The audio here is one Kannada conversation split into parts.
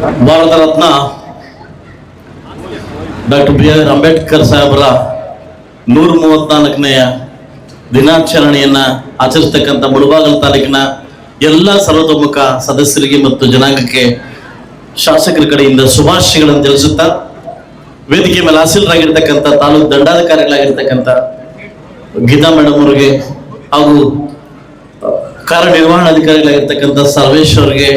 Bharat Ratna doctor B R Ambedkar ಸಾಹೇಬರ ನೂರ ಮೂವತ್ನಾಲ್ಕನೆಯ ದಿನಾಚರಣೆಯನ್ನ ಆಚರಿಸ್ತಕ್ಕಂಥ ಮುಳಬಾಗಲ ತಾಲೂಕಿನ ಎಲ್ಲ ಸರ್ವತೋಮುಖ ಸದಸ್ಯರಿಗೆ ಮತ್ತು ಜನಾಂಗಕ್ಕೆ ಶಾಸಕರ ಕಡೆಯಿಂದ ಶುಭಾಶಯಗಳನ್ನು ತಿಳಿಸುತ್ತಾ, ವೇದಿಕೆ ಮೇಲೆ ಹಾಸೀಲರಾಗಿರ್ತಕ್ಕಂಥ ತಾಲೂಕು ದಂಡಾಧಿಕಾರಿಗಳಾಗಿರ್ತಕ್ಕಂಥ ಗೀತಾ ಮೇಡಮ್ ಅವರಿಗೆ ಹಾಗೂ ಕಾರ್ಯನಿರ್ವಹಣಾಧಿಕಾರಿಗಳಾಗಿರ್ತಕ್ಕಂಥ ಸರ್ವೇಶ್ ಅವರಿಗೆ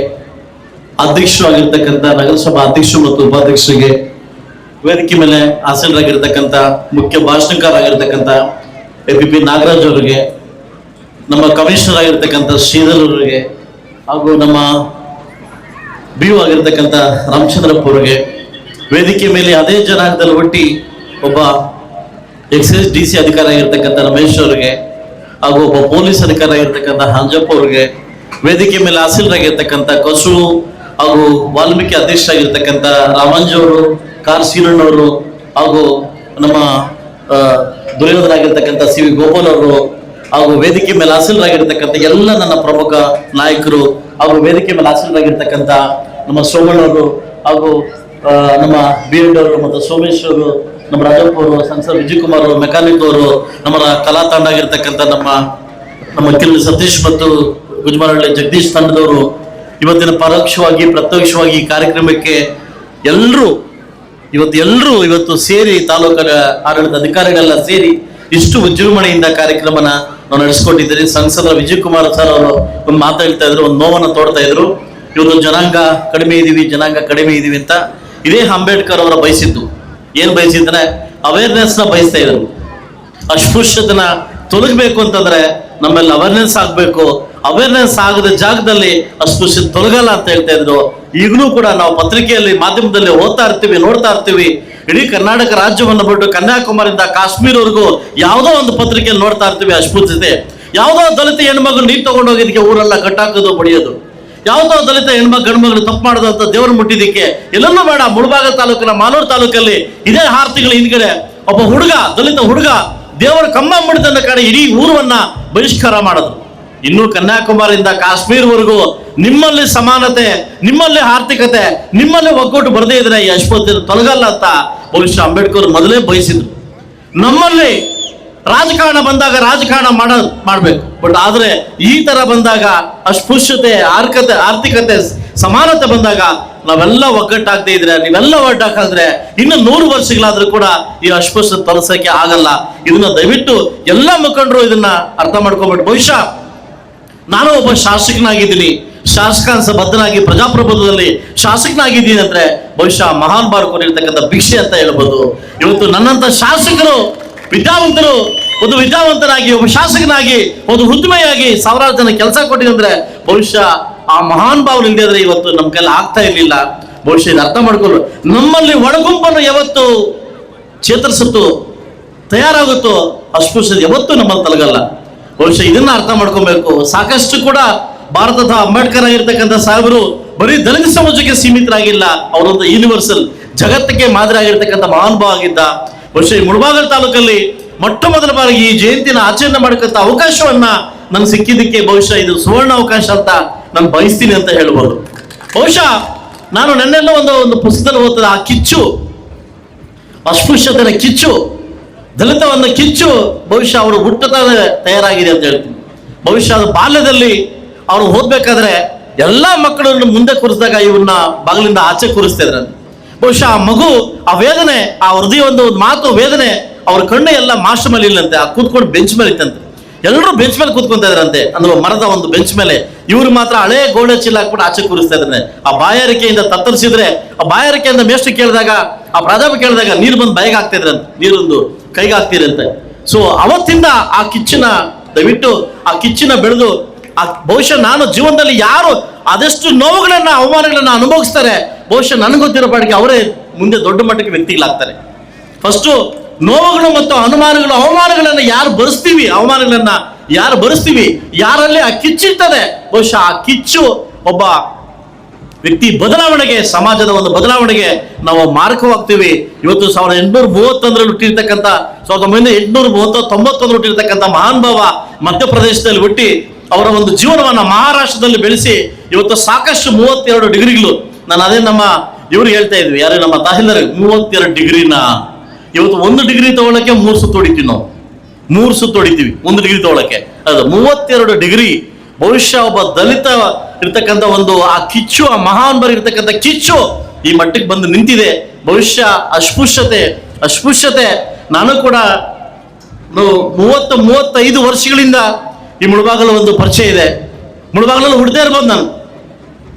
ಅಧ್ಯಕ್ಷರಾಗಿರ್ತಕ್ಕಂಥ ನಗರಸಭಾ ಅಧ್ಯಕ್ಷರು ಮತ್ತು ಉಪಾಧ್ಯಕ್ಷರಿಗೆ ವೇದಿಕೆ ಮೇಲೆ ಹಾಸನರಾಗಿರ್ತಕ್ಕಂಥ ಮುಖ್ಯ ಭಾಷಣಕಾರರಾಗಿರ್ತಕ್ಕಂಥ ಎ ಪಿ ಪಿ ನಾಗರಾಜ್ ಅವರಿಗೆ, ನಮ್ಮ ಕಮಿಷನರ್ ಆಗಿರ್ತಕ್ಕಂಥ ಶ್ರೀಧರ್ ಅವರಿಗೆ, ಹಾಗೂ ನಮ್ಮ ಬಿ ಯು ಆಗಿರ್ತಕ್ಕಂಥ ರಾಮಚಂದ್ರಪ್ಪ ಅವರಿಗೆ ವೇದಿಕೆ ಮೇಲೆ ಅದೇ ಜನಾಂಗದಲ್ಲಿ ಒಟ್ಟಿ ಒಬ್ಬ ಎಕ್ಸೈಸ್ ಡಿ ಸಿ ಅಧಿಕಾರಿ ಆಗಿರ್ತಕ್ಕಂಥ ರಮೇಶ್ ಅವರಿಗೆ ಹಾಗೂ ಒಬ್ಬ ಪೊಲೀಸ್ ಅಧಿಕಾರಿ ಆಗಿರ್ತಕ್ಕಂಥ ಹಂಜಪ್ಪ ಅವರಿಗೆ ವೇದಿಕೆ ಮೇಲೆ ಹಾಸಿಲರಾಗಿರ್ತಕ್ಕಂಥ ಕಸು ಹಾಗೂ ವಾಲ್ಮೀಕಿ ಅಧ್ಯಕ್ಷರಾಗಿರ್ತಕ್ಕಂಥ ರಾಮಾಂಜು ಅವರು ಕಾರ್ ಸೀರಣ್ಣವರು ಹಾಗೂ ನಮ್ಮ ದುರ್ಯೋಧನಾಗಿರ್ತಕ್ಕಂಥ ಸಿ. ವಿ. ಗೋಪಾಲ್ ಅವರು ಹಾಗೂ ವೇದಿಕೆ ಮೇಲೆ ಹಾಸಿಲರಾಗಿರ್ತಕ್ಕಂಥ ಎಲ್ಲ ನನ್ನ ಪ್ರಮುಖ ನಾಯಕರು ಹಾಗೂ ವೇದಿಕೆ ಮೇಲೆ ಹಾಸಿಲರಾಗಿರ್ತಕ್ಕಂಥ ನಮ್ಮ ಸೋಮಣ್ಣವರು ಹಾಗೂ ನಮ್ಮ ಬಿ ಎಡ್ ಅವರು ಮತ್ತು ಸೋಮೇಶ್ವರರು ನಮ್ಮ ರಾಜಪ್ಪ ಅವರು, ಸಂಸದ ವಿಜಯ್ ಕುಮಾರ್ ಅವರು, ಮೆಕ್ಯಾನಿಕ್ ಅವರು, ನಮ್ಮ ಕಲಾ ತಂಡ ಆಗಿರ್ತಕ್ಕಂಥ ನಮ್ಮ ನಮ್ಮ ಕಿಲ್ ಸತೀಶ್ ಮತ್ತು ಗುಜ್ಮರಹಳ್ಳಿ ಜಗದೀಶ್ ತಂಡದವರು ಇವತ್ತಿನ ಪರೋಕ್ಷವಾಗಿ, ಪ್ರತ್ಯಕ್ಷವಾಗಿ ಈ ಕಾರ್ಯಕ್ರಮಕ್ಕೆ ಎಲ್ಲರೂ ಇವತ್ತು ಎಲ್ಲರೂ ಇವತ್ತು ಸೇರಿ ತಾಲೂಕಿನ ಆಡಳಿತ ಅಧಿಕಾರಿಗಳೆಲ್ಲ ಸೇರಿ ಇಷ್ಟು ವಿಜೃಂಭಣೆಯಿಂದ ಕಾರ್ಯಕ್ರಮನ ನಾವು ನಡೆಸಿಕೊಂಡಿದ್ದೀರಿ. ಸಂಸದ ವಿಜಯ್ ಕುಮಾರ್ ಸರ್ ಅವರು ಒಂದು ಮಾತಾಡ್ತಾ ಇದ್ರು, ಒಂದು ನೋವನ್ನು ತೋಡ್ತಾ ಇದ್ರು. ಇವರು ಜನಾಂಗ ಕಡಿಮೆ ಇದೀವಿ, ಜನಾಂಗ ಕಡಿಮೆ ಇದೀವಿ ಅಂತ ಇದೇ ಅಂಬೇಡ್ಕರ್ ಅವರ ಬಯಸಿದ್ದು. ಏನ್ ಬಯಸಿದ್ರೆ? ಅವೇರ್ನೆಸ್ನ ಬಯಸ್ತಾ ಇದ್ರು ಅಸ್ಪೃಶ್ಯತನ ತೊಲಗಬೇಕು ಅಂತಂದ್ರೆ ನಮ್ಮಲ್ಲಿ ಅವೇರ್ನೆಸ್ ಆಗ್ಬೇಕು. ಅವೇರ್ನೆಸ್ ಆಗದ ಜಾಗದಲ್ಲಿ ಅಸ್ಪೃಶ್ಯ ತೊಲಗಲ್ಲ ಅಂತ ಹೇಳ್ತಾ ಇದ್ರು. ಈಗಲೂ ಕೂಡ ನಾವು ಪತ್ರಿಕೆಯಲ್ಲಿ ಮಾಧ್ಯಮದಲ್ಲಿ ಓದ್ತಾ ಇರ್ತೀವಿ, ನೋಡ್ತಾ ಇರ್ತೀವಿ. ಇಡೀ ಕರ್ನಾಟಕ ರಾಜ್ಯವನ್ನು ಬಿಟ್ಟು ಕನ್ಯಾಕುಮಾರಿಯಿಂದ ಕಾಶ್ಮೀರವರೆಗೂ ಯಾವುದೋ ಒಂದು ಪತ್ರಿಕೆಯಲ್ಲಿ ನೋಡ್ತಾ ಇರ್ತೀವಿ ಅಸ್ಪೃಶ್ಯತೆ ಯಾವುದೋ ದಲಿತ ಹೆಣ್ಮಗಳು ನೀರು ತಗೊಂಡೋಗಿದ್ದಕ್ಕೆ ಊರೆಲ್ಲ ಕಟ್ಟಾಕೋದು ಬಡಿಯೋದು ಯಾವುದೋ ದಲಿತ ಹೆಣ್ಮಕ್ ಗಂಡ್ಮಗಳು ತಪ್ಪು ಮಾಡೋದಂತ ದೇವರು ಮುಟ್ಟಿದ್ದಕ್ಕೆ ಎಲ್ಲೆಲ್ಲೂ ಬೇಡ. ಮುಳಬಾಗ ತಾಲೂಕಿನ ಮಾಲೂರು ತಾಲೂಕಲ್ಲಿ ಇದೇ ಆರು ಹಿಂದ್ಗಡೆ ಒಬ್ಬ ಹುಡುಗ, ದಲಿತ ಹುಡುಗ ದೇವರ ಕಮ್ಮ ಮುಡಿದ ಕಡೆ ಇಡೀ ಊರವನ್ನ ಬಹಿಷ್ಕಾರ ಮಾಡೋದು ಇನ್ನು ಕನ್ಯಾಕುಮಾರಿಯಿಂದ ಕಾಶ್ಮೀರ್ವರೆಗೂ ನಿಮ್ಮಲ್ಲಿ ಸಮಾನತೆ, ನಿಮ್ಮಲ್ಲಿ ಆರ್ಥಿಕತೆ, ನಿಮ್ಮಲ್ಲಿ ಒಗ್ಗಟ್ಟು ಬರದೇ ಇದ್ರೆ ಈ ಅಶ್ವತ್ಥ ತೊಲಗಲ್ಲ ಅಂತ ಬಹುಶಃ ಅಂಬೇಡ್ಕರ್ ಮೊದಲೇ ಬಯಸಿದ್ರು. ನಮ್ಮಲ್ಲಿ ರಾಜಕಾರಣ ಬಂದಾಗ ರಾಜಕಾರಣ ಮಾಡ, ಮಾಡಬೇಕು. ಬಟ್ ಆದ್ರೆ ಈ ತರ ಬಂದಾಗ ಅಸ್ಪೃಶ್ಯತೆ, ಆರ್ಥಿಕತೆ ಆರ್ಥಿಕತೆ ಸಮಾನತೆ ಬಂದಾಗ ನಾವೆಲ್ಲ ಒಗ್ಗಟ್ಟಾಗದೇ ಇದ್ರೆ, ನೀವೆಲ್ಲ ಒಗ್ಗಟ್ಟಾಕಂದ್ರೆ ಇನ್ನು ನೂರು ವರ್ಷಗಳಾದ್ರೂ ಕೂಡ ಈ ಅಸ್ಪೃಶ್ಯತೆ ತಲಸಕ್ಕೆ ಆಗಲ್ಲ. ಇದನ್ನ ದಯವಿಟ್ಟು ಎಲ್ಲ ಮುಖಂಡರು ಇದನ್ನ ಅರ್ಥ ಮಾಡ್ಕೊಬಿಟ್ಟು ಬಹುಶಃ ನಾನು ಒಬ್ಬ ಶಾಸಕನಾಗಿದ್ದೀನಿ. ಶಾಸಕಾಂಶ ಬದ್ಧನಾಗಿ ಪ್ರಜಾಪ್ರಭುತ್ವದಲ್ಲಿ ಶಾಸಕನಾಗಿದ್ದೀನಿ ಅಂದ್ರೆ ಬಹುಶಃ ಮಹಾನ್ ಬಾರ್ ಕೊಟ್ಟಿರ್ತಕ್ಕಂಥ ಭಿಕ್ಷೆ ಅಂತ ಹೇಳ್ಬೋದು. ಇವತ್ತು ನನ್ನಂತ ಶಾಸಕರು, ವಿದ್ಯಾವಂತರು, ಒಂದು ವಿದ್ಯಾವಂತನಾಗಿ, ಒಬ್ಬ ಶಾಸಕನಾಗಿ, ಒಂದು ಹುದ್ಮೆಯಾಗಿ ಸಾವಿರಾರು ಜನ ಕೆಲಸ ಕೊಟ್ಟಿದ್ರೆ ಬಹುಶಃ ಆ ಮಹಾನ್ ಭಾವನೆ ಇಲ್ಲದೆ ಆದ್ರೆ ಇವತ್ತು ನಮ್ ಕೈಲಿ ಆಗ್ತಾ ಇರಲಿಲ್ಲ. ಬಹುಶಃ ಇದು ಅರ್ಥ ಮಾಡ್ಕೊಳ್ಳು ನಮ್ಮಲ್ಲಿ ಒಳಗುಂಪನ್ನು ಯಾವತ್ತು ಚೇತರಿಸುತ್ತೋ, ತಯಾರಾಗುತ್ತೋ ಅಸ್ಪೃಶ್ಯತೆ ಯಾವತ್ತೂ ನಮ್ಮಲ್ಲಿ ತಲಗಲ್ಲ. ಬಹುಶಃ ಇದನ್ನ ಅರ್ಥ ಮಾಡ್ಕೊಬೇಕು. ಸಾಕಷ್ಟು ಕೂಡ ಭಾರತದ ಅಂಬೇಡ್ಕರ್ ಆಗಿರ್ತಕ್ಕಂಥ ಸಾಹೇಬರು ಬರೀ ದಲಿತ ಸಮಾಜಕ್ಕೆ ಸೀಮಿತರಾಗಿಲ್ಲ. ಅವರೊಂದು ಯೂನಿವರ್ಸಲ್ ಜಗತ್ತಿಗೆ ಮಾದರಿ ಆಗಿರ್ತಕ್ಕಂಥ ಮಹಾನುಭಾವ ಆಗಿದ್ದ. ಬಹುಶಃ ಈ ಮುಳಬಾಗಲ್ ತಾಲೂಕಲ್ಲಿ ಮೊಟ್ಟ ಮೊದಲ ಬಾರಿಗೆ ಈ ಜಯಂತಿನ ಆಚರಣೆ ಮಾಡಕ್ಕಂತ ಅವಕಾಶವನ್ನ ನನ್ಗೆ ಸಿಕ್ಕಿದ್ದಕ್ಕೆ ಬಹುಶಃ ಇದು ಸುವರ್ಣ ಅವಕಾಶ ಅಂತ ನಾನು ಬಯಸ್ತೀನಿ ಅಂತ ಹೇಳ್ಬೋದು. ಬಹುಶಃ ನಾನು ನನ್ನೆಲ್ಲ ಒಂದು ಒಂದು ಪುಸ್ತಕದಲ್ಲಿ ಓದ್ತದೆ, ಆ ಕಿಚ್ಚು, ಅಸ್ಪೃಶ್ಯತೆಯ ಕಿಚ್ಚು. ದಲಿತವನ್ನ ಕಿಚ್ಚು ಬಹುಶಃ ಅವರು ಹುಟ್ಟದ ತಯಾರಾಗಿದೆ ಅಂತ ಹೇಳ್ತೀನಿ. ಬಹುಶಃ ಬಾಲ್ಯದಲ್ಲಿ ಅವರು ಓದ್ಬೇಕಾದ್ರೆ ಎಲ್ಲಾ ಮಕ್ಕಳನ್ನು ಮುಂದೆ ಕೂರಿಸಿದಾಗ ಇವನ್ನ ಬಾಗಿಲಿಂದ ಆಚೆ ಕೂರಿಸ್ತಾ ಇದ್ರಂತೆ ಬಹುಶಃ ಆ ಮಗು ಆ ವೇದನೆ, ಆ ಹೃದಯ ಒಂದು ಮಾತು, ವೇದನೆ ಅವ್ರ ಕಣ್ಣು ಎಲ್ಲ ಮಾಸ್ಟರ್ ಮೇಲೆ ಇಲ್ಲಂತೆ, ಆ ಕೂತ್ಕೊಂಡು ಬೆಂಚ್ ಮೇಲೆ ಇತ್ತಂತೆ. ಎಲ್ಲರೂ ಬೆಂಚ್ ಮೇಲೆ ಕೂತ್ಕೊಂತ ಇದ್ರಂತೆ ಅಂದ್ರೆ ಮರದ ಒಂದು ಬೆಂಚ್ ಮೇಲೆ. ಇವ್ರು ಮಾತ್ರ ಹಳೆ ಗೋಡೆ ಚೀಲ ಹಾಕ್ಬಿಟ್ಟು ಆಚೆ ಕೂರಿಸ್ತಾ ಇದ್ರೆ ಆ ಬಾಯಾರಿಕೆಯಿಂದ ತತ್ತರಿಸಿದ್ರೆ, ಆ ಬಾಯಾರಿಕೆಯಿಂದ ಮೇಷ್ಟು ಕೇಳಿದಾಗ, ಆ ಪ್ರಾಧಾಪ ಕೇಳಿದಾಗ ನೀರು ಬಂದು ಬಾಯಿಗೆ ಇದ್ರಂತೆ ನೀರೊಂದು ಕೈಗೆ ಹಾಕ್ತಿರಂತೆ ಸೊ ಅವತ್ತಿಂದ ಆ ಕಿಚ್ಚಿನ, ದಯವಿಟ್ಟು ಆ ಕಿಚ್ಚಿನ ಬೆಳೆದು, ಆ ಬಹುಶಃ ನಾನು ಜೀವನದಲ್ಲಿ ಯಾರು ಅದೆಷ್ಟು ನೋವುಗಳನ್ನ, ಅವಮಾನಗಳನ್ನ ಅನುಭವಿಸ್ತಾರೆ, ಬಹುಶಃ ನನಗೆ ಗೊತ್ತಿರೋ ಪಾಟಿಗೆ ಅವರೇ ಮುಂದೆ ದೊಡ್ಡ ಮಟ್ಟಕ್ಕೆ ವ್ಯಕ್ತಿಗಳಾಗ್ತಾರೆ. ಫಸ್ಟು ನೋವುಗಳು ಮತ್ತು ಅನುಮಾನಗಳು, ಅವಮಾನಗಳನ್ನ ಯಾರು ಬರೆಸ್ತೀವಿ? ಅವಮಾನಗಳನ್ನ ಯಾರು ಬರೆಸ್ತೀವಿ? ಯಾರಲ್ಲಿ ಆ ಕಿಚ್ಚಿರ್ತದೆ ಬಹುಶಃ ಆ ಕಿಚ್ಚು ಒಬ್ಬ ವ್ಯಕ್ತಿ ಬದಲಾವಣೆಗೆ, ಸಮಾಜದ ಒಂದು ಬದಲಾವಣೆಗೆ ನಾವು ಮಾರಕವಾಗ್ತೀವಿ. ಇವತ್ತು ಸಾವಿರದ ಎಂಟುನೂರ ಮೂವತ್ತೊಂದರಲ್ಲಿ ಹುಟ್ಟಿರ್ತಕ್ಕಂಥ, ಸಾವಿರದ ಒಂಬೈನೂರ ಎಂಟುನೂರ ಮೂವತ್ತ ತೊಂಬತ್ತೊಂದರಲ್ಲಿ ಹುಟ್ಟಿರ್ತಕ್ಕಂಥ ಮಹಾನ್ ಭಾವ ಮಧ್ಯಪ್ರದೇಶದಲ್ಲಿ ಹುಟ್ಟಿ ಅವರ ಒಂದು ಜೀವನವನ್ನ ಮಹಾರಾಷ್ಟ್ರದಲ್ಲಿ ಬೆಳೆಸಿ ಇವತ್ತು ಸಾಕಷ್ಟು ಮೂವತ್ತೆರಡು ಡಿಗ್ರಿಗಳು. ನಾನು ಅದೇ ನಮ್ಮ ಇವರು ಹೇಳ್ತಾ ಇದ್ವಿ, ಯಾರೇ ನಮ್ಮ ತಹಸೀಲ್ದಾರ್, ಮೂವತ್ತೆರಡು ಡಿಗ್ರಿನ? ಇವತ್ತು ಒಂದು ಡಿಗ್ರಿ ತಗೊಳಕ್ಕೆ ಮೂರು ಸುತ್ತು ಹೊಡಿತೀವಿ ನಾವು. ಮೂರು ಸುತ್ತು ಹೊಡಿತೀವಿ, ಒಂದು ಡಿಗ್ರಿ ತಗೊಳಕ್ಕೆ. ಅದು ಮೂವತ್ತೆರಡು ಡಿಗ್ರಿ ಬಹುಶಃ ಒಬ್ಬ ದಲಿತ ಇರ್ತಕ್ಕಂಥ ಒಂದು ಆ ಕಿಚ್ಚು, ಆ ಮಹಾನ್ ಬರ್ ಇರ್ತಕ್ಕಂಥ ಕಿಚ್ಚು ಈ ಮಟ್ಟಕ್ಕೆ ಬಂದು ನಿಂತಿದೆ. ಬಹುಶಃ ಅಸ್ಪೃಶ್ಯತೆ ಅಸ್ಪೃಶ್ಯತೆ. ನಾನು ಕೂಡ ಮೂವತ್ತು, ಮೂವತ್ತೈದು ವರ್ಷಗಳಿಂದ ಈ ಮುಳಬಾಗಲು ಒಂದು ಪರಿಚಯ ಇದೆ. ಮುಳುಬಾಗಲಲ್ಲಿ ಹುಡ್ದೇ ಇರ್ಬೋದು ನಾನು.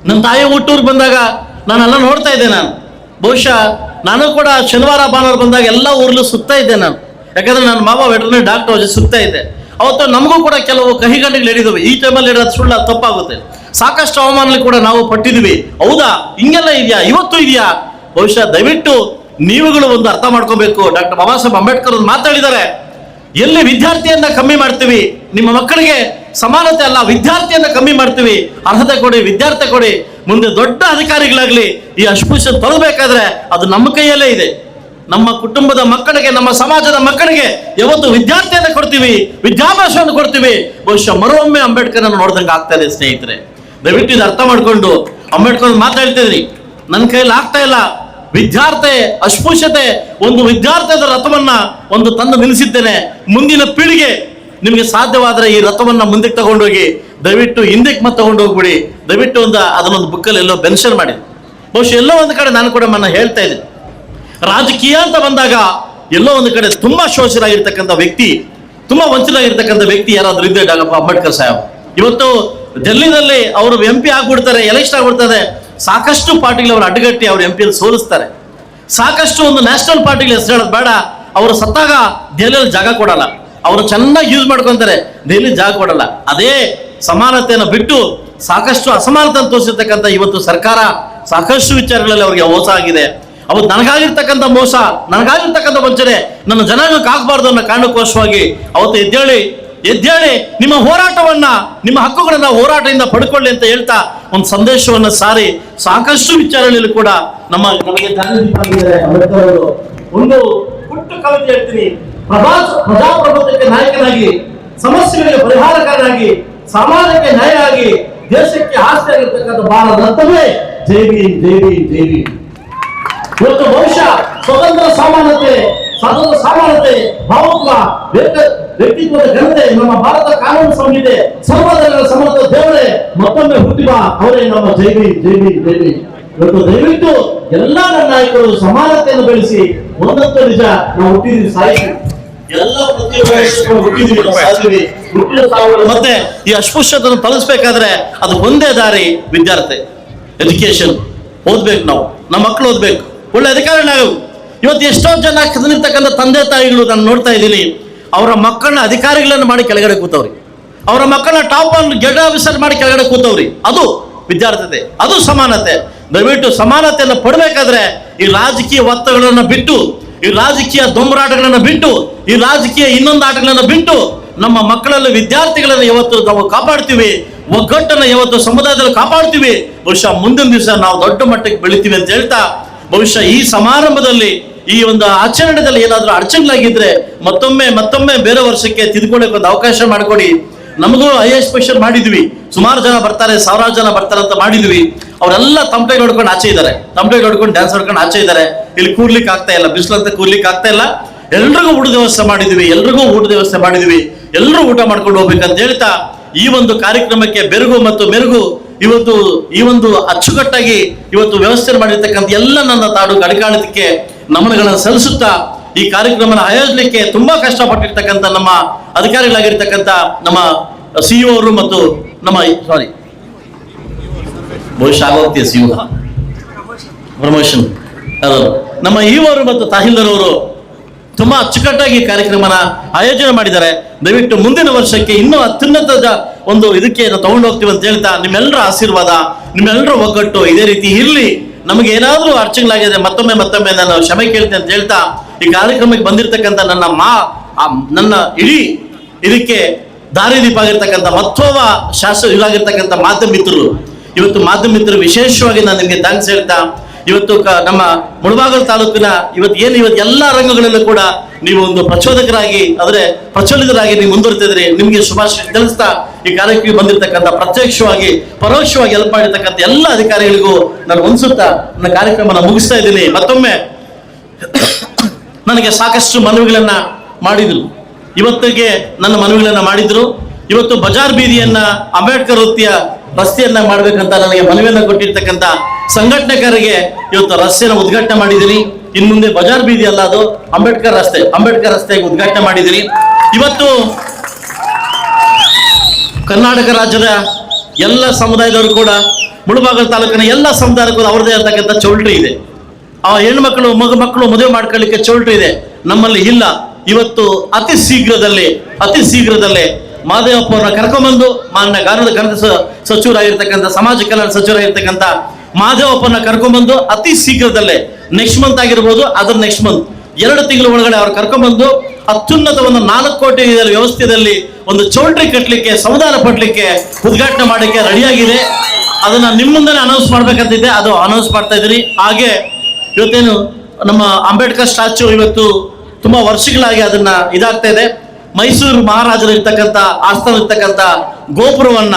ನನ್ನ ತಾಯಿ ಹುಟ್ಟೂರಿಗೆ ಬಂದಾಗ ನಾನೆಲ್ಲ ನೋಡ್ತಾ ಇದ್ದೆ ನಾನು. ಬಹುಶಃ ನಾನು ಕೂಡ ಶನಿವಾರ, ಭಾನುವಾರ ಬಂದಾಗ ಎಲ್ಲ ಊರ್ಲು ಸುತ್ತಾ ಇದ್ದೆ ನಾನು. ಯಾಕಂದ್ರೆ ನನ್ನ ಮಾವ ವೆಟರ್ನರಿ ಡಾಕ್ಟರ್ ಸುತ್ತಾ ಇದ್ದೆ. ಅವತ್ತು ನಮಗೂ ಕೂಡ ಕೆಲವು ಕಹಿಗಂಡಿಗಳು ಹಿಡಿದವು. ಈ ಟೈಮಲ್ಲಿ ಹಿಡಿದ ಸುಳ್ಳ ತಪ್ಪಾಗುತ್ತೆ. ಸಾಕಷ್ಟು ಅವಮಾನಗಳು ಕೂಡ ನಾವು ಪಟ್ಟಿದ್ವಿ ಹೌದಾ? ಹಿಂಗೆಲ್ಲ ಇದೆಯಾ? ಇವತ್ತು ಇದೆಯಾ? ಬಹುಶಃ ದಯವಿಟ್ಟು ನೀವುಗಳು ಒಂದು ಅರ್ಥ ಮಾಡ್ಕೋಬೇಕು. ಡಾಕ್ಟರ್ ಬಾಬಾ ಸಾಹೇಬ್ ಅಂಬೇಡ್ಕರ್ ಮಾತಾಡಿದ್ದಾರೆ. ಎಲ್ಲಿ ವಿದ್ಯಾರ್ಥಿಯನ್ನ ಕಮ್ಮಿ ಮಾಡ್ತೀವಿ? ನಿಮ್ಮ ಮಕ್ಕಳಿಗೆ ಸಮಾನತೆ ಅಲ್ಲ, ವಿದ್ಯಾರ್ಥಿಯನ್ನ ಕಮ್ಮಿ ಮಾಡ್ತೀವಿ. ಅರ್ಹತೆ ಕೊಡಿ, ವಿದ್ಯಾರ್ಥಿ ಕೊಡಿ. ಮುಂದೆ ದೊಡ್ಡ ಅಧಿಕಾರಿಗಳಾಗ್ಲಿ ಈ ಅಸ್ಪೃಶ್ಯ ತರಬೇಕಾದ್ರೆ ಅದು ನಮ್ಮ ಕೈಯಲ್ಲೇ ಇದೆ. ನಮ್ಮ ಕುಟುಂಬದ ಮಕ್ಕಳಿಗೆ, ನಮ್ಮ ಸಮಾಜದ ಮಕ್ಕಳಿಗೆ ಯಾವತ್ತು ವಿದ್ಯಾರ್ಥಿಯನ್ನು ಕೊಡ್ತೀವಿ, ವಿದ್ಯಾಭ್ಯಾಸವನ್ನು ಕೊಡ್ತೀವಿ. ಬಹುಶಃ ಮರೊಮ್ಮೆ ಅಂಬೇಡ್ಕರ್ ನೋಡ್ದಂಗೆ ಆಗ್ತಾ ಇದೆ ಸ್ನೇಹಿತರೆ. ದಯವಿಟ್ಟು ಇದು ಅರ್ಥ ಮಾಡ್ಕೊಂಡು ಅಂಬೇಡ್ಕರ್ ಮಾತಾಡ್ತಿದ್ರಿ ನನ್ನ ಕೈಯಲ್ಲಿ ಆಗ್ತಾ ಇಲ್ಲ. ವಿದ್ಯಾರ್ಥಿ, ಅಸ್ಪೃಶ್ಯತೆ, ಒಂದು ವಿದ್ಯಾರ್ಥಿಯದ ರಥವನ್ನ ಒಂದು ತಂದು ನಿಲ್ಲಿಸಿದ್ದೇನೆ. ಮುಂದಿನ ಪೀಳಿಗೆ ನಿಮಗೆ ಸಾಧ್ಯವಾದ್ರೆ ಈ ರಥವನ್ನ ಮುಂದಕ್ಕೆ ತಗೊಂಡೋಗಿ ದಯವಿಟ್ಟು ಹಿಂದಕ್ಕೆ ಮತ್ತೆ ಹೋಗ್ಬಿಡಿ ದಯವಿಟ್ಟು ಒಂದು ಅದನ್ನೊಂದು ಬುಕ್ಕಲ್ಲಿ ಎಲ್ಲೋ ಬೆನ್ಷನ್ ಮಾಡಿ. ಬಹುಶಃ ಎಲ್ಲೋ ಒಂದು ಕಡೆ ನಾನು ಕೂಡ ಮನ್ನ ಹೇಳ್ತಾ ಇದ್ದೀನಿ. ರಾಜಕೀಯ ಅಂತ ಬಂದಾಗ ಎಲ್ಲೋ ಒಂದು ಕಡೆ ತುಂಬಾ ಶೋಷರಾಗಿರ್ತಕ್ಕಂಥ ವ್ಯಕ್ತಿ, ತುಂಬಾ ವಂಚನಾಗಿರ್ತಕ್ಕಂಥ ವ್ಯಕ್ತಿ ಯಾರಾದ್ರೂ ಇದ್ದೇ ಡಾಕ್ಟರ್ ಅಂಬೇಡ್ಕರ್ ಸಾಹೇಬ್. ಇವತ್ತು ಡೆಲ್ಲಿನಲ್ಲಿ ಅವರು ಎಂ ಪಿ ಆಗ್ಬಿಡ್ತಾರೆ ಎಲೆಕ್ಷನ್ ಆಗ್ಬಿಡ್ತಾರೆ ಸಾಕಷ್ಟು ಪಾರ್ಟಿಗಳು ಅವರು ಅಡ್ಡಗಟ್ಟಿ ಅವರು ಎಂ ಪಿ ಸೋಲಿಸ್ತಾರೆ. ಸಾಕಷ್ಟು ಒಂದು ನ್ಯಾಷನಲ್ ಪಾರ್ಟಿಗಳು ಹೆಸರು ಹೇಳೋದು ಬೇಡ. ಅವರು ಸತ್ತಾಗ ದೆಹಲಿಯಲ್ಲಿ ಜಾಗ ಕೊಡಲ್ಲ. ಅವರು ಚೆನ್ನಾಗಿ ಯೂಸ್ ಮಾಡ್ಕೊಂತಾರೆ ಡೆಲ್ಲಿ ಜಾಗ ಕೊಡಲ್ಲ. ಅದೇ ಸಮಾನತೆಯನ್ನು ಬಿಟ್ಟು ಸಾಕಷ್ಟು ಅಸಮಾನತೆ ತೋರಿಸಿರ್ತಕ್ಕಂಥ ಇವತ್ತು ಸರ್ಕಾರ ಸಾಕಷ್ಟು ವಿಚಾರಗಳಲ್ಲಿ ಅವರಿಗೆ ಮೋಸ ಆಗಿದೆ. ಅವತ್ತು ನನಗಾಗಿರ್ತಕ್ಕಂಥ ಮೋಸ, ನನಗಾಗಿರ್ತಕ್ಕಂಥ ವಂಚನೆ, ನನ್ನ ಜನಾಂಗಕ್ಕೆ ಆಗಬಾರ್ದು ಅನ್ನೋ ಕಾರಣಕ್ಕೋಸ್ಕರವಾಗಿ ಅವತ್ತು ಎದ್ದೇಳಿ ಎದ್ದೇಳಿ ನಿಮ್ಮ ಹೋರಾಟವನ್ನ, ನಿಮ್ಮ ಹಕ್ಕುಗಳನ್ನ ಹೋರಾಟದಿಂದ ಪಡ್ಕೊಳ್ಳಿ ಅಂತ ಹೇಳ್ತಾ ಒಂದು ಸಂದೇಶವನ್ನ ಸಾರಿ ಸಾಕಷ್ಟು ವಿಚಾರಗಳಲ್ಲಿ ಕೂಡ ನಮ್ಮ ನಮಗೆ ಒಂದು ಪುಟ್ಟ ಕವಿತೆ ಹೇಳ್ತೀನಿ. ಪ್ರಭಾ, ಪ್ರಜಾಪ್ರಭುತ್ವಕ್ಕೆ ನಾಯಕನಾಗಿ ಸಮಸ್ಯೆಗಳಿಗೆ ಪರಿಹಾರಕಾರನಾಗಿ, ಸಮಾಜಕ್ಕೆ ನ್ಯಾಯ ಆಗಿ, ದೇಶಕ್ಕೆ ಆಸ್ತಿ ಆಗಿರ್ತಕ್ಕಂಥ ಭಾರತ ರತ್ನವೇ ಜೈ ಭೀಮ್, ಜೈ ಇವತ್ತು ಬಹುಶಃ ಸ್ವತಂತ್ರ ಸಮಾನತೆ ಸ್ವತಂತ್ರ ಸಮಾನತೆ ಭಾವತ್ವ ವ್ಯಕ್ತ- ವ್ಯಕ್ತಿತ್ವದ ಘನತೆ, ನಮ್ಮ ಭಾರತ ಕಾನೂನು ಸಂಹಿತೆ ಸರ್ವಧರ್ಮಗಳ ಸಮರ್ಥ ದೇವರೇ, ಮತ್ತೊಮ್ಮೆ ಹುಟ್ಟಿಬ ಅವರೇ ನಮ್ಮ ಜೈವಿ ಜೈವಿ ಜೈವಿ ಇವತ್ತು ದಯವಿಟ್ಟು ಎಲ್ಲ ನನ್ನ ನಾಯಕರು ಸಮಾನತೆಯನ್ನು ಬೆಳೆಸಿ, ಒಂದೊಂದು ನಿಜ, ನಾವು ಹುಟ್ಟಿದ್ವಿ ಸಾಯಿ ಎಲ್ಲ. ಹುಟ್ಟಿದ ಮತ್ತೆ ಈ ಅಸ್ಪೃಶ್ಯತನ್ನು ತಲುಪಿಸ್ಬೇಕಾದ್ರೆ ಅದು ಒಂದೇ ದಾರಿ ವಿದ್ಯಾರ್ಥಿ. ಎಜುಕೇಶನ್ ಓದ್ಬೇಕು ನಾವು. ನಮ್ಮ ಮಕ್ಕಳು ಓದ್ಬೇಕು. ಒಳ್ಳೆ ಅಧಿಕಾರಿಗಳಾಗವು ಇವತ್ತು ಎಷ್ಟೋ ಜನ ಕದನಿರ್ತಕ್ಕಂಥ ತಂದೆ ತಾಯಿಗಳು ನಾನು ನೋಡ್ತಾ ಇದ್ದೀನಿ, ಅವರ ಮಕ್ಕಳನ್ನ ಅಧಿಕಾರಿಗಳನ್ನು ಮಾಡಿ ಕೆಳಗಡೆ ಕೂತವ್ರಿ. ಅವರ ಮಕ್ಕಳನ್ನ ಟಾಪ್ ಆನ್ ಗೆಡ್ ಆಫೀಸರ್ ಮಾಡಿ ಕೆಳಗಡೆ ಕೂತವ್ರಿ. ಅದು ವಿದ್ಯಾರ್ಥಿತೆ, ಅದು ಸಮಾನತೆ. ದಯವಿಟ್ಟು ಸಮಾನತೆಯನ್ನು ಪಡಬೇಕಾದ್ರೆ ಈ ರಾಜಕೀಯ ಒತ್ತಡಗಳನ್ನು ಬಿಟ್ಟು, ಈ ರಾಜಕೀಯ ದೊಂಬರಾಟಗಳನ್ನು ಬಿಟ್ಟು, ಈ ರಾಜಕೀಯ ಇನ್ನೊಂದು ಆಟಗಳನ್ನು ಬಿಟ್ಟು, ನಮ್ಮ ಮಕ್ಕಳಲ್ಲಿ ವಿದ್ಯಾರ್ಥಿಗಳನ್ನು ಯಾವತ್ತು ನಾವು ಕಾಪಾಡ್ತೀವಿ, ಒಗ್ಗಟ್ಟನ್ನು ಯಾವತ್ತು ಸಮುದಾಯದಲ್ಲಿ ಕಾಪಾಡ್ತೀವಿ. ಬಹುಶಃ ಮುಂದಿನ ದಿವಸ ನಾವು ದೊಡ್ಡ ಮಟ್ಟಕ್ಕೆ ಬೆಳಿತೀವಿ ಅಂತ ಹೇಳ್ತಾ ಬಹುಶಃ ಈ ಸಮಾರಂಭದಲ್ಲಿ, ಈ ಒಂದು ಆಚರಣೆದಲ್ಲಿ ಏನಾದರೂ ಅಡಚಣೆಗಳಾಗಿದ್ರೆ ಮತ್ತೊಮ್ಮೆ ಮತ್ತೊಮ್ಮೆ ಬೇರೆ ವರ್ಷಕ್ಕೆ ತಿದ್ಕೊಳ್ಳೋಕೆ ಒಂದು ಅವಕಾಶ ಮಾಡಿಕೊಡಿ. ನಮಗೂ ಐ ಎಸ್ ಸ್ಪೆಷಲ್ ಮಾಡಿದ್ವಿ. ಸುಮಾರು ಜನ ಬರ್ತಾರೆ, ಸಾವಿರಾರು ಜನ ಬರ್ತಾರೆ ಅಂತ ಮಾಡಿದ್ವಿ. ಅವರೆಲ್ಲ ತಮಟೆ ನೋಡ್ಕೊಂಡು ಆಚೆ ಇದ್ದಾರೆ. ತಮಟೆ ನೋಡ್ಕೊಂಡು ಡ್ಯಾನ್ಸ್ ಹೊಡ್ಕೊಂಡು ಆಚೆ ಇದ್ದಾರೆ. ಇಲ್ಲಿ ಕೂರ್ಲಿಕ್ಕೆ ಆಗ್ತಾ ಇಲ್ಲ, ಬಿಸಿಲಂತ ಕೂರ್ಲಿಕ್ಕೆ ಆಗ್ತಾ ಇಲ್ಲ. ಎಲ್ರಿಗೂ ಊಟದ ವ್ಯವಸ್ಥೆ ಮಾಡಿದ್ವಿ, ಎಲ್ರಿಗೂ ಊಟದ ವ್ಯವಸ್ಥೆ ಮಾಡಿದ್ವಿ. ಎಲ್ಲರೂ ಊಟ ಮಾಡ್ಕೊಂಡು ಹೋಗ್ಬೇಕಂತ ಹೇಳ್ತಾ ಈ ಒಂದು ಕಾರ್ಯಕ್ರಮಕ್ಕೆ ಬೆರಗು ಮತ್ತು ಮೆರುಗು ಇವತ್ತು ಈ ಒಂದು ಅಚ್ಚುಕಟ್ಟಾಗಿ ಇವತ್ತು ವ್ಯವಸ್ಥೆ ಮಾಡಿರ್ತಕ್ಕಂಥ ಎಲ್ಲ ನನ್ನ ತಾಡು ಕಡಿಕಾಳದಕ್ಕೆ ನಮನಗಳನ್ನು ಸಲ್ಲಿಸುತ್ತಾ ಈ ಕಾರ್ಯಕ್ರಮನ ಆಯೋಜನೆಗೆ ತುಂಬಾ ಕಷ್ಟಪಟ್ಟಿರ್ತಕ್ಕಂಥ ನಮ್ಮ ಅಧಿಕಾರಿಗಳಾಗಿರ್ತಕ್ಕಂಥ ನಮ್ಮ ಸಿಇಒ ಅವರು ಮತ್ತು ನಮ್ಮ ಸಾರಿ ಬಹುಶಃ ಆಗೋಗ್ತೀಯ ಸಿ ಪ್ರಮೋಷನ್ ಅದು ನಮ್ಮ ಇವರು ಮತ್ತು ತಾಹಿಲ್ದರ್ ಅವರು ತುಂಬಾ ಅಚ್ಚುಕಟ್ಟಾಗಿ ಕಾರ್ಯಕ್ರಮನ ಆಯೋಜನೆ ಮಾಡಿದ್ದಾರೆ. ದಯವಿಟ್ಟು ಮುಂದಿನ ವರ್ಷಕ್ಕೆ ಇನ್ನೂ ಅತ್ಯುನ್ನತ ಒಂದು ಇದಕ್ಕೆ ತಗೊಂಡು ಹೋಗ್ತೀವಿ ಅಂತ ಹೇಳ್ತಾ ನಿಮ್ಮೆಲ್ಲರ ಆಶೀರ್ವಾದ ನಿಮ್ಮೆಲ್ಲರ ಒಗ್ಗಟ್ಟು ಇದೇ ರೀತಿ ಇರಲಿ. ನಮಗೆ ಏನಾದರೂ ಅರ್ಚನೆಗಳಾಗಿದೆ ಮತ್ತೊಮ್ಮೆ ಮತ್ತೊಮ್ಮೆ ನಾನು ಕ್ಷಮೆ ಕೇಳ್ತೇನೆ ಅಂತ ಹೇಳ್ತಾ ಈ ಕಾರ್ಯಕ್ರಮಕ್ಕೆ ಬಂದಿರತಕ್ಕಂಥ ನನ್ನ ಮಾ ನನ್ನ ಇಡೀ ಇದಕ್ಕೆ ದಾರಿದೀಪ ಆಗಿರ್ತಕ್ಕಂಥ ಮತ್ತೊಬ್ಬ ಶಾಸ್ತ್ರ ಇದಾಗಿರ್ತಕ್ಕಂಥ ಮಾಧ್ಯಮ ಮಿತ್ರರು. ಇವತ್ತು ಮಾಧ್ಯಮ ಮಿತ್ರರು ವಿಶೇಷವಾಗಿ ನಾನು ನಿಮಗೆ ಥ್ಯಾಂಕ್ಸ್ ಹೇಳ್ತಾ, ಇವತ್ತು ನಮ್ಮ ಮುಳಬಾಗಲ್ ತಾಲೂಕಿನ ಇವತ್ತು ಏನು, ಇವತ್ತು ಎಲ್ಲ ರಂಗಗಳಲ್ಲೂ ಕೂಡ ನೀವು ಒಂದು ಪ್ರಚೋದಕರಾಗಿ ಅಂದ್ರೆ ಪ್ರಚೋದಿತರಾಗಿ ನೀವು ಮುಂದುವರಿತಿದ್ರಿ. ನಿಮಗೆ ಶುಭಾಶಯ ತಿಳಿಸ್ತಾ ಈ ಕಾರ್ಯಕ್ಕೆ ಬಂದಿರತಕ್ಕಂಥ ಪ್ರತ್ಯಕ್ಷವಾಗಿ, ಪರೋಕ್ಷವಾಗಿ ಹೆಲ್ಪ್ ಮಾಡಿರ್ತಕ್ಕಂಥ ಎಲ್ಲ ಅಧಿಕಾರಿಗಳಿಗೂ ನಾನು ಹೊಂದಿಸುತ್ತಾ ನನ್ನ ಕಾರ್ಯಕ್ರಮನ ಮುಗಿಸ್ತಾ ಇದ್ದೀನಿ. ಮತ್ತೊಮ್ಮೆ ನನಗೆ ಸಾಕಷ್ಟು ಮನವಿಗಳನ್ನ ಮಾಡಿದ್ರು. ಇವತ್ತಿಗೆ ನನ್ನ ಮನವಿಗಳನ್ನ ಮಾಡಿದ್ರು. ಇವತ್ತು ಬಜಾರ್ ಬೀದಿಯನ್ನ ಅಂಬೇಡ್ಕರ್ ವೃತ್ತಿಯ ರಸ್ತೆಯನ್ನ ಮಾಡ್ಬೇಕಂತ ನನಗೆ ಮನವಿಯನ್ನ ಕೊಟ್ಟಿರ್ತಕ್ಕಂಥ ಸಂಘಟನೆಕರಿಗೆ ಇವತ್ತು ರಸ್ತೆಯನ್ನು ಉದ್ಘಾಟನೆ ಮಾಡಿದಿರಿ ಇನ್ನು ಮುಂದೆ ಬಜಾರ್ ಬೀದಿ ಅಲ್ಲ ಅದು, ಅಂಬೇಡ್ಕರ್ ರಸ್ತೆ, ಅಂಬೇಡ್ಕರ್ ರಸ್ತೆಗೆ ಉದ್ಘಾಟನೆ ಮಾಡಿದಿರಿ ಇವತ್ತು ಕರ್ನಾಟಕ ರಾಜ್ಯದ ಎಲ್ಲ ಸಮುದಾಯದವರು ಕೂಡ ಮುಳುಬಾಗಲ್ ತಾಲೂಕಿನ ಎಲ್ಲ ಸಮುದಾಯಕ್ಕೂ ಅವರದೇ ಇರತಕ್ಕಂಥ ಚೌಲ್ಟ್ರಿ ಇದೆ. ಆ ಹೆಣ್ಮಕ್ಳು, ಮಗ ಮಕ್ಕಳು ಮದುವೆ ಮಾಡ್ಕೊಳ್ಳಿಕ್ಕೆ ಚೌಲ್ಟ್ರಿ ಇದೆ. ನಮ್ಮಲ್ಲಿ ಇಲ್ಲ. ಇವತ್ತು ಅತಿ ಶೀಘ್ರದಲ್ಲಿ, ಅತಿ ಶೀಘ್ರದಲ್ಲೇ ಮಾದೇವಪ್ಪ ಕರ್ಕೊಂಬಂದು ಮಾನ್ಯ ಗಾನದ ಗಣದ ಸಚಿವರಾಗಿರ್ತಕ್ಕಂಥ, ಸಮಾಜ ಕಲ್ಯಾಣ ಸಚಿವರಾಗಿರ್ತಕ್ಕಂಥ ಮಾದೇವಪ್ಪನ ಕರ್ಕೊಂಬಂದು ಅತಿ ಶೀಘ್ರದಲ್ಲೇ ನೆಕ್ಸ್ಟ್ ಮಂತ್ ಆಗಿರ್ಬೋದು, ಅದರ ನೆಕ್ಸ್ಟ್ ಮಂತ್ ಎರಡು ತಿಂಗಳ ಒಳಗಡೆ ಅವ್ರು ಕರ್ಕೊಂಡ್ಬಂದು ಅತ್ಯುನ್ನತ ಒಂದು ನಾಲ್ಕು ಕೋಟಿ ವ್ಯವಸ್ಥೆಯಲ್ಲಿ ಒಂದು ಚೌಲ್ಟ್ರಿ ಕಟ್ಟಲಿಕ್ಕೆ ಸಂವಿಧಾನ ಪಡ್ಲಿಕ್ಕೆ ಉದ್ಘಾಟನೆ ಮಾಡಲಿಕ್ಕೆ ರೆಡಿಯಾಗಿದೆ. ಅದನ್ನ ನಿಮ್ಮ ಅನೌನ್ಸ್ ಮಾಡ್ಬೇಕಂತಿದ್ದೆ ಅದು ಅನೌನ್ಸ್ ಮಾಡ್ತಾ ಇದ್ದೀನಿ. ಹಾಗೆ ಇವತ್ತೇನು ನಮ್ಮ ಅಂಬೇಡ್ಕರ್ ಸ್ಟ್ಯಾಚ್ಯೂ ಇವತ್ತು ತುಂಬಾ ವರ್ಷಗಳಾಗಿ ಅದನ್ನ ಇದಾಗ್ತಾ ಇದೆ. ಮೈಸೂರು ಮಹಾರಾಜರು ಇರ್ತಕ್ಕಂಥ ಆಸ್ಥಾನ ಇರ್ತಕ್ಕಂಥ ಗೋಪುರವನ್ನ,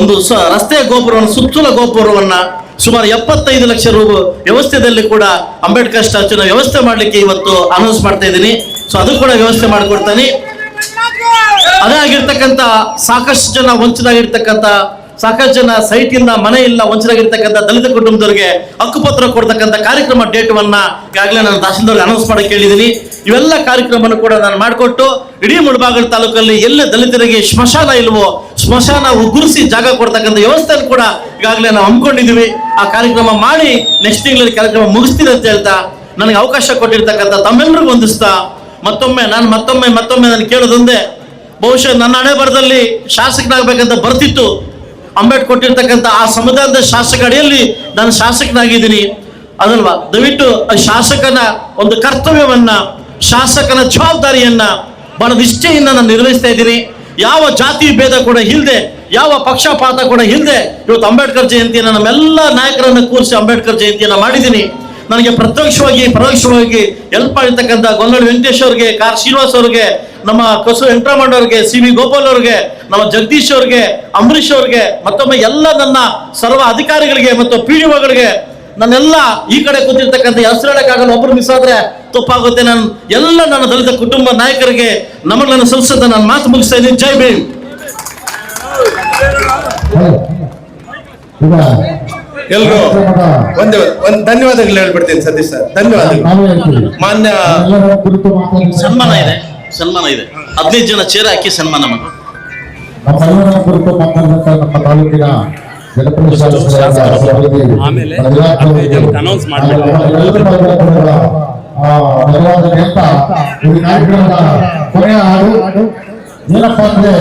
ಒಂದು ರಸ್ತೆಯ ಗೋಪುರವನ್ನು, ಸುತ್ತಲ ಗೋಪುರವನ್ನ ಸುಮಾರು ಎಪ್ಪತ್ತೈದು ಲಕ್ಷ ರೂ ವ್ಯವಸ್ಥೆಯಲ್ಲಿ ಕೂಡ ಅಂಬೇಡ್ಕರ್ ಸ್ಟ್ಯಾಚ್ಯೂನ ವ್ಯವಸ್ಥೆ ಮಾಡಲಿಕ್ಕೆ ಇವತ್ತು ಅನೌನ್ಸ್ ಮಾಡ್ತಾ ಇದ್ದೀನಿ. ಸೊ ಅದು ಕೂಡ ವ್ಯವಸ್ಥೆ ಮಾಡಿಕೊಡ್ತಾನೆ. ಅದೇ ಆಗಿರ್ತಕ್ಕಂಥ ಸಾಕಷ್ಟು ಜನ ವಂಚಿತರಾಗಿರ್ತಕ್ಕಂಥ ಸಾಕಷ್ಟು ಜನ ಸೈಟ್ ಇಂದ ಮನೆ ಇಲ್ಲ, ವಂಚನೆಗಿರ್ತಕ್ಕಂಥ ದಲಿತ ಕುಟುಂಬದವರಿಗೆ ಹಕ್ಕುಪತ್ರ ಕೊಡ್ತಕ್ಕಂಥ ಕಾರ್ಯಕ್ರಮ ಡೇಟ್ವನ್ನ ಈಗಾಗಲೇ ನಾನು ತಹಶೀಲ್ದವ್ರಿಗೆ ಅನೌನ್ಸ್ ಮಾಡಕ್ಕೆ ಕೇಳಿದ್ದೀನಿ. ಇವೆಲ್ಲ ಕಾರ್ಯಕ್ರಮವನ್ನು ಕೂಡ ನಾನು ಮಾಡಿಕೊಟ್ಟು ಇಡೀ ಮುಳಬಾಗಿಲು ತಾಲೂಕಲ್ಲಿ ಎಲ್ಲ ದಲಿತರಿಗೆ ಸ್ಮಶಾನ ಇಲ್ವೋ, ಸ್ಮಶಾನ ಉಗುರಿಸಿ ಜಾಗ ಕೊಡ್ತಕ್ಕಂಥ ವ್ಯವಸ್ಥೆಯನ್ನು ಕೂಡ ಈಗಾಗಲೇ ನಾವು ಹಮ್ಮಿಕೊಂಡಿದ್ದೀವಿ. ಆ ಕಾರ್ಯಕ್ರಮ ಮಾಡಿ ನೆಕ್ಸ್ಟ್ ತಿಂಗಳಲ್ಲಿ ಕಾರ್ಯಕ್ರಮ ಮುಗಿಸ್ತೀನಿ ಅಂತ ಹೇಳ್ತಾ ನನಗೆ ಅವಕಾಶ ಕೊಟ್ಟಿರ್ತಕ್ಕಂಥ ತಮ್ಮೆಲ್ಲರಿಗೂ ಹೊಂದಿಸ್ತಾ ಮತ್ತೊಮ್ಮೆ ನಾನು ಮತ್ತೊಮ್ಮೆ ಮತ್ತೊಮ್ಮೆ ನಾನು ಕೇಳೋದೊಂದೇ, ಬಹುಶಃ ನನ್ನ ಹಣೆ ಬರದಲ್ಲಿ ಶಾಸಕನಾಗಬೇಕಂತ ಬರ್ತಿತ್ತು ಅಂಬೇಡ್ಕರ್ ಕೊಟ್ಟಿರ್ತಕ್ಕಂಥ ಆ ಸಮುದಾಯದ ಶಾಸಕ ಅಡಿಯಲ್ಲಿ ನಾನು ಶಾಸಕನಾಗಿದ್ದೀನಿ. ಅದಲ್ವಾ? ದಯವಿಟ್ಟು ಶಾಸಕನ ಒಂದು ಕರ್ತವ್ಯವನ್ನ, ಶಾಸಕನ ಜವಾಬ್ದಾರಿಯನ್ನ ಬಹಳ ನಿಷ್ಠೆಯಿಂದ ನಾನು ನಿರ್ವಹಿಸ್ತಾ ಇದ್ದೀನಿ. ಯಾವ ಜಾತಿ ಭೇದ ಕೂಡ ಇಲ್ಲದೆ ಯಾವ ಪಕ್ಷಪಾತ ಕೂಡ ಇಲ್ಲದೆ ಇವತ್ತು ಅಂಬೇಡ್ಕರ್ ಜಯಂತಿಯನ್ನು ನಮ್ಮೆಲ್ಲ ನಾಯಕರನ್ನು ಕೂರಿಸಿ ಅಂಬೇಡ್ಕರ್ ಜಯಂತಿಯನ್ನು ಮಾಡಿದ್ದೀನಿ. ನನಗೆ ಪ್ರತ್ಯಕ್ಷವಾಗಿ, ಪರೋಕ್ಷವಾಗಿ ಹೆಲ್ಪ್ ಆಗಿರ್ತಕ್ಕಂಥ ಗೊಂದಳ ವೆಂಕಟೇಶ್ ಅವ್ರಿಗೆ, ಕಾರ್ ಶ್ರೀನಿವಾಸ್ ಅವ್ರಿಗೆ, ನಮ್ಮ ಕಸು ವೆಂಕಟರಮಣ ಅವ್ರಿಗೆ ಸಿ ವಿ ಗೋಪಾಲ್ ಅವ್ರಿಗೆ, ನಮ್ಮ ಜಗದೀಶ್ ಅವ್ರಿಗೆ ಅಂಬರೀಶ್ ಅವ್ರಿಗೆ, ಮತ್ತೊಮ್ಮೆ ಎಲ್ಲ ನನ್ನ ಸರ್ವ ಅಧಿಕಾರಿಗಳಿಗೆ ಮತ್ತು ಪಿ ಡಿ ಒಗಳಿಗೆ ನನ್ನೆಲ್ಲ ಈ ಕಡೆ ಕೂತಿರ್ತಕ್ಕಂಥ ಹೆಸರು ಹೇಳಕ್ಕಾಗಲ್ಲ ಒಬ್ರು ಮಿಸ್ ಆದ್ರೆ ತಪ್ಪಾಗುತ್ತೆ. ನಾನು ಎಲ್ಲ ನನ್ನ ದಲಿತ ಕುಟುಂಬ ನಾಯಕರಿಗೆ ನಮ್ಮ ನನ್ನ ಸಂಸದ ನಾನು ಮಾತು ಮುಗಿಸ್ತಾ ಇದ್ದೀನಿ. ಜೈ ಭೀಮ್. ಎಲ್ರು ಒಂದು ಒಂದೇ ಧನ್ಯವಾದಗಳು ಹೇಳ್ಬಿಡ್ತೀನಿ ಸತೀಶ್ ಸರ್. ಧನ್ಯವಾದಗಳು. ಮಾನ್ಯ ಸನ್ಮಾನ ಇದೆ ಸನ್ಮಾನ ಇದೆ. ಹದಿನೈದು ಜನ ಚೇರ್ ಹಾಕಿ ಸನ್ಮಾನ ಮಾಡಿ. ನಮ್ಮೆಲ್ಲರ ಕುರಿತು ನಮ್ಮ ತಾಲೂಕಿನ ಅಂತ ಕೊನೆಯ ಹಾಡು. ಏನಪ್ಪಾ ಅಂದ್ರೆ